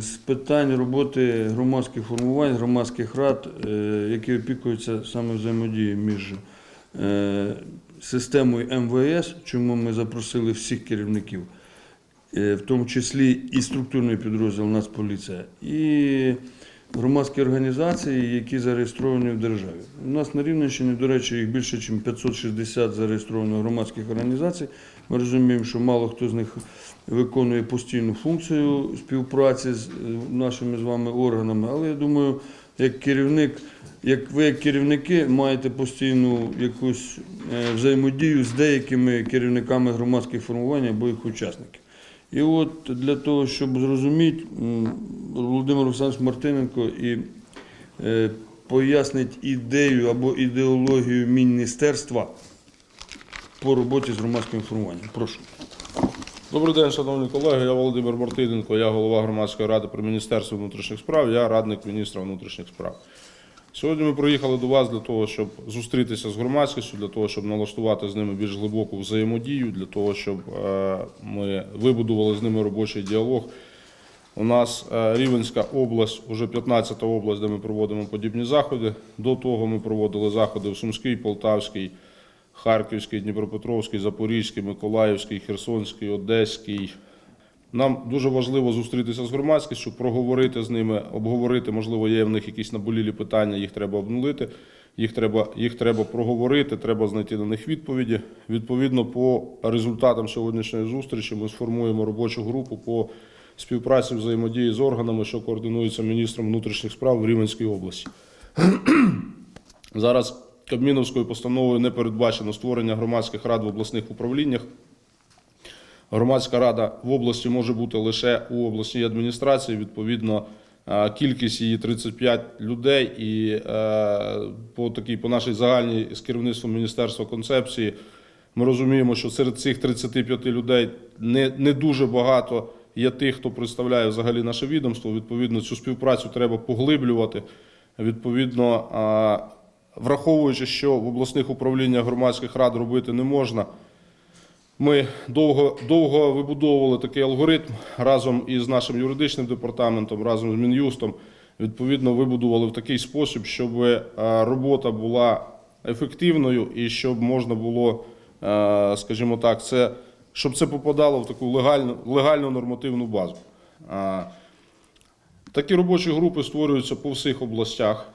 З питань роботи громадських формувань, громадських рад, е, які опікуються саме взаємодією між е, системою МВС, чому ми запросили всіх керівників, е, в тому числі і структурний підрозділ Нацполіція, і громадські організації, які зареєстровані в державі. У нас на Рівненщині, до речі, їх більше, ніж 560 зареєстровано громадських організацій. Ми розуміємо, що мало хто з них виконує постійну функцію співпраці з е, нашими з вами органами, але я думаю, як керівник, як ви як керівники маєте постійну якусь е, взаємодію з деякими керівниками громадських формувань або їх учасників. І от для того, щоб зрозуміти, Володимир Олександрович Мартиненко і е, пояснить ідею або ідеологію міністерства по роботі з громадським формуванням. Прошу. Добрий день, шановні колеги. Я Володимир Мартиненко, я голова громадської ради при Міністерстві внутрішніх справ, я радник міністра внутрішніх справ. Сьогодні ми приїхали до вас для того, щоб зустрітися з громадськістю, для того, щоб налаштувати з ними більш глибоку взаємодію, для того, щоб е, ми вибудували з ними робочий діалог. У нас е, Рівенська область, уже 15-та область, де ми проводимо подібні заходи. До того ми проводили заходи в Сумській, Полтавській, Харківський, Дніпропетровський, Запорізький, Миколаївський, Херсонський, Одеський. Нам дуже важливо зустрітися з громадськістю, проговорити з ними, обговорити, можливо, є в них якісь наболілі питання, їх треба обнулити, їх треба, їх треба проговорити, треба знайти на них відповіді. Відповідно, по результатам сьогоднішньої зустрічі ми сформуємо робочу групу по співпраці взаємодії з органами, що координується міністром внутрішніх справ в Рівненській області. Зараз Кабміновською постановою не передбачено створення громадських рад в обласних управліннях. Громадська рада в області може бути лише у обласній адміністрації. Відповідно, е, кількість її 35 людей. І е, по такій, по нашій загальній з керівництвом міністерства концепції, ми розуміємо, що серед цих 35 людей не, не дуже багато є тих, хто представляє взагалі наше відомство. Відповідно, цю співпрацю треба поглиблювати. Відповідно, е, враховуючи, що в обласних управліннях громадських рад робити не можна. Ми довго, довго вибудовували такий алгоритм разом із нашим юридичним департаментом, разом з Мін'юстом. Відповідно, вибудували в такий спосіб, щоб е, робота була ефективною і щоб можна було, е, скажімо так, це, щоб це попадало в таку легальну, легальну нормативну базу. Такі робочі групи створюються по всіх областях.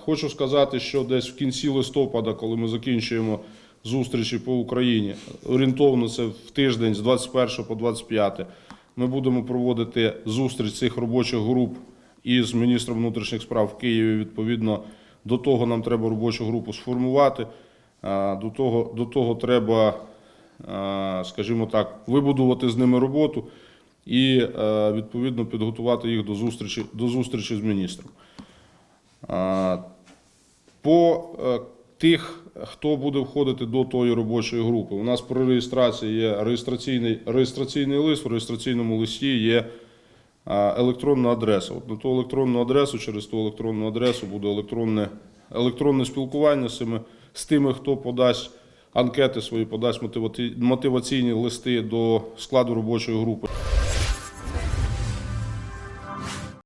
Хочу сказати, що десь в кінці листопада, коли ми закінчуємо зустрічі по Україні, орієнтовно це в тиждень з 21 по 25, ми будемо проводити зустріч цих робочих груп із міністром внутрішніх справ в Києві. Відповідно, до того нам треба робочу групу сформувати. До того, до того треба, скажімо так, вибудувати з ними роботу і відповідно підготувати їх до зустрічі, до зустрічі з міністром. По е, тих, хто буде входити до тої робочої групи, у нас при реєстрації є реєстраційний, реєстраційний лист, в реєстраційному листі є електронна адреса. От на ту електронну адресу, через ту електронну адресу буде електронне, електронне спілкування з, цими, з тими, хто подасть анкети свої, подасть мотиваційні листи до складу робочої групи.